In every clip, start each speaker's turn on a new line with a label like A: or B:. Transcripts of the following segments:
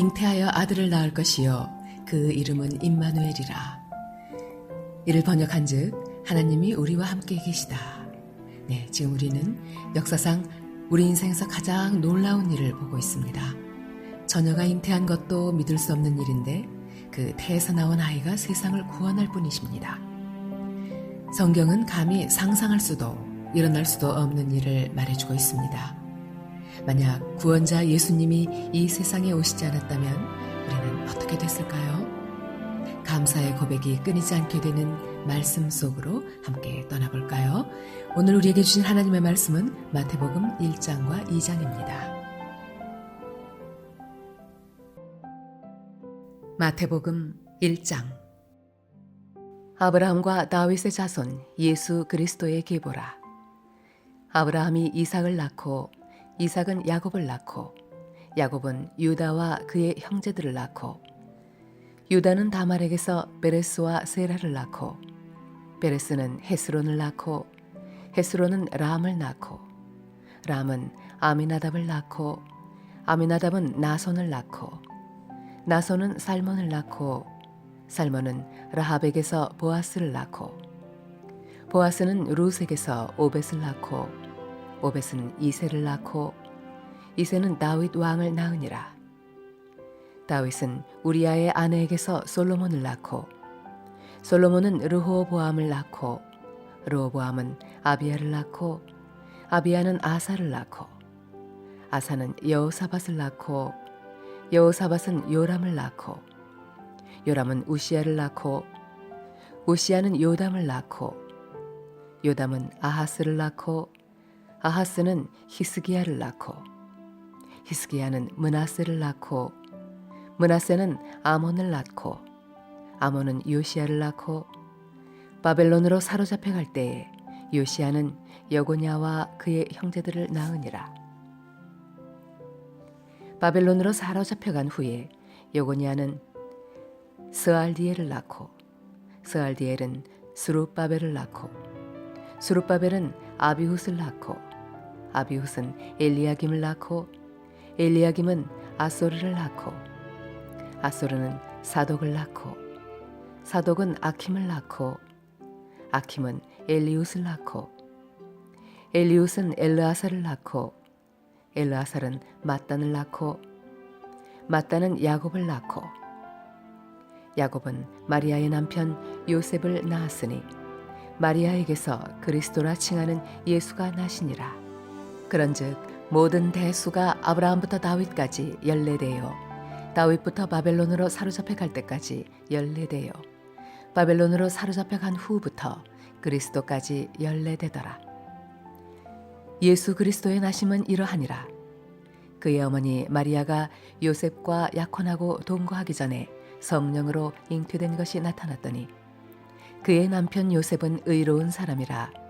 A: 잉태하여 아들을 낳을 것이요. 그 이름은 임마누엘이라. 이를 번역한즉 하나님이 우리와 함께 계시다. 네, 지금 우리는 역사상 우리 인생에서 가장 놀라운 일을 보고 있습니다. 처녀가 잉태한 것도 믿을 수 없는 일인데 그 태에서 나온 아이가 세상을 구원할 뿐이십니다. 성경은 감히 상상할 수도 일어날 수도 없는 일을 말해주고 있습니다. 만약 구원자 예수님이 이 세상에 오시지 않았다면 우리는 어떻게 됐을까요? 감사의 고백이 끊이지 않게 되는 말씀 속으로 함께 떠나볼까요? 오늘 우리에게 주신 하나님의 말씀은 마태복음 1장과 2장입니다. 마태복음 1장 아브라함과 다윗의 자손 예수 그리스도의 계보라. 아브라함이 이삭을 낳고 이삭은 야곱을 낳고 야곱은 유다와 그의 형제들을 낳고 유다는 다말에게서 베레스와 세라를 낳고 베레스는 헤스론을 낳고 헤스론은 람을 낳고 람은 아미나답을 낳고 아미나답은 나손을 낳고 나손은 살몬을 낳고 살몬은 라합에게서 보아스를 낳고 보아스는 루색에서 오벳을 낳고 오벳은 이세를 낳고 이세는 다윗 왕을 낳으니라. 다윗은 우리아의 아내에게서 솔로몬을 낳고 솔로몬은 르호보암을 낳고 르호보암은 아비야를 낳고 아비야는 아사를 낳고 아사는 여호사밧을 낳고 여호사밧은 요람을 낳고 요람은 우시야를 낳고 우시야는 요담을 낳고 요담은 아하스를 낳고 아하스는 히스기야를 낳고 히스기야는 문하세를 낳고 문하세는 아몬을 낳고 아몬은 요시야를 낳고 바벨론으로 사로잡혀 갈 때에 요시야는 여고냐와 그의 형제들을 낳으니라. 바벨론으로 사로잡혀 간 후에 여고냐는 스알디엘을 낳고 스알디엘은 스룹바벨을 낳고 스룹바벨은 아비훗을 낳고 아비훗은 엘리야김을 낳고 엘리야김은 아소르를 낳고 아소르는 사독을 낳고 사독은 아킴을 낳고 아킴은 엘리웃을 낳고 엘리웃은 엘르아사를 낳고 엘르아살은 마단을 낳고 마단은 야곱을 낳고 야곱은 마리아의 남편 요셉을 낳았으니 마리아에게서 그리스도라 칭하는 예수가 나시니라. 그런즉 모든 대수가 아브라함부터 다윗까지 열네되어 다윗부터 바벨론으로 사로잡혀 갈 때까지 열네되어 바벨론으로 사로잡혀 간 후부터 그리스도까지 열네되더라. 예수 그리스도의 나심은 이러하니라. 그의 어머니 마리아가 요셉과 약혼하고 동거하기 전에 성령으로 잉태된 것이 나타났더니 그의 남편 요셉은 의로운 사람이라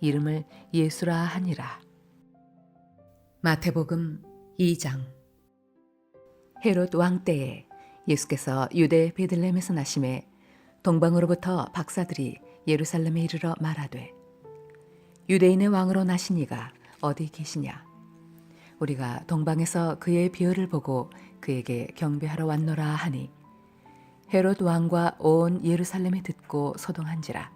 A: 이름을 예수라 하니라. 마태복음 2장. 헤롯 왕 때에 예수께서 유대 베들레헴에서 나심에 동방으로부터 박사들이 예루살렘에 이르러 말하되 유대인의 왕으로 나신 이가 어디 계시냐? 우리가 동방에서 그의 비열을 보고 그에게 경배하러 왔노라 하니 헤롯 왕과 온 예루살렘이 듣고 소동한지라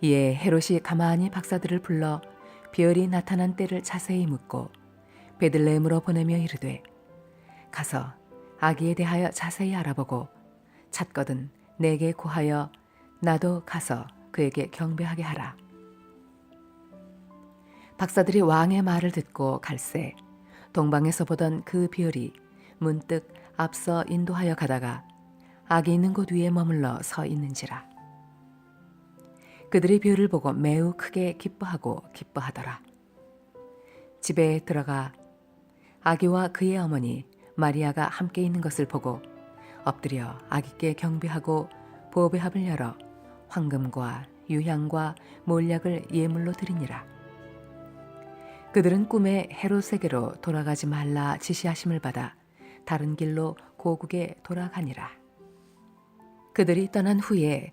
A: 이에 헤롯이 가만히 박사들을 불러 비열이 나타난 때를 자세히 묻고 베들레헴으로 보내며 이르되 가서 아기에 대하여 자세히 알아보고 찾거든 내게 고하여 나도 가서 그에게 경배하게 하라. 박사들이 왕의 말을 듣고 갈새 동방에서 보던 그 비열이 문득 앞서 인도하여 가다가 아기 있는 곳 위에 머물러 서 있는지라. 그들이 비열을 보고 매우 크게 기뻐하고 기뻐하더라. 집에 들어가 아기와 그의 어머니 마리아가 함께 있는 것을 보고 엎드려 아기께 경배하고 보배합을 열어 황금과 유향과 몰약을 예물로 드리니라. 그들은 꿈에 헤롯에게로 돌아가지 말라 지시하심을 받아 다른 길로 고국에 돌아가니라. 그들이 떠난 후에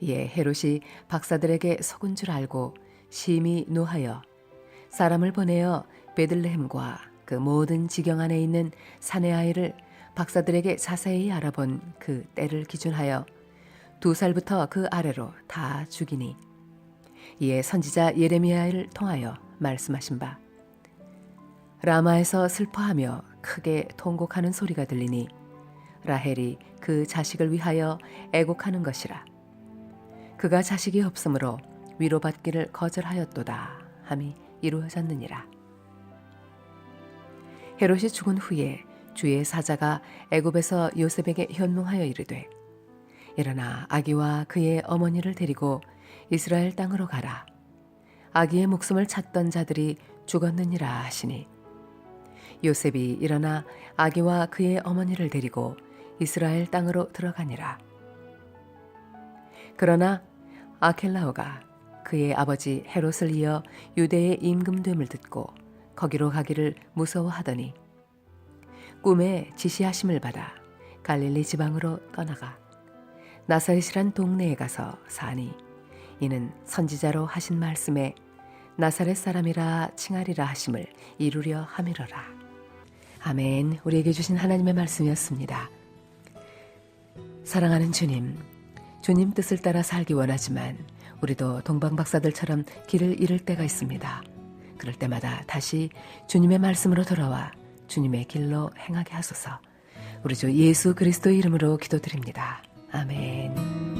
A: 이에 헤롯이 박사들에게 속은 줄 알고 심히 노하여 사람을 보내어 베들레헴과 그 모든 지경 안에 있는 사내 아이를 박사들에게 자세히 알아본 그 때를 기준하여 두 살부터 그 아래로 다 죽이니 이에 선지자 예레미야를 통하여 말씀하신 바. 라마에서 슬퍼하며 크게 통곡하는 소리가 들리니 라헬이 그 자식을 위하여 애곡하는 것이라 그가 자식이 없으므로 위로받기를 거절하였도다 함이 이루어졌느니라. 헤롯이 죽은 후에 주의 사자가 애굽에서 요셉에게 현몽하여 이르되 일어나 아기와 그의 어머니를 데리고 이스라엘 땅으로 가라. 아기의 목숨을 찾던 자들이 죽었느니라 하시니 요셉이 일어나 아기와 그의 어머니를 데리고 이스라엘 땅으로 들어가니라. 그러나 아켈라오가 그의 아버지 헤롯을 이어 유대의 임금됨을 듣고 거기로 가기를 무서워하더니 꿈에 지시하심을 받아 갈릴리 지방으로 떠나가 나사렛이란 동네에 가서 사니 이는 선지자로 하신 말씀에 나사렛 사람이라 칭하리라 하심을 이루려 함이로라. 아멘. 우리에게 주신 하나님의 말씀이었습니다. 사랑하는 주님, 주님 뜻을 따라 살기 원하지만 우리도 동방 박사들처럼 길을 잃을 때가 있습니다. 그럴 때마다 다시 주님의 말씀으로 돌아와 주님의 길로 행하게 하소서. 우리 주 예수 그리스도 이름으로 기도드립니다. 아멘.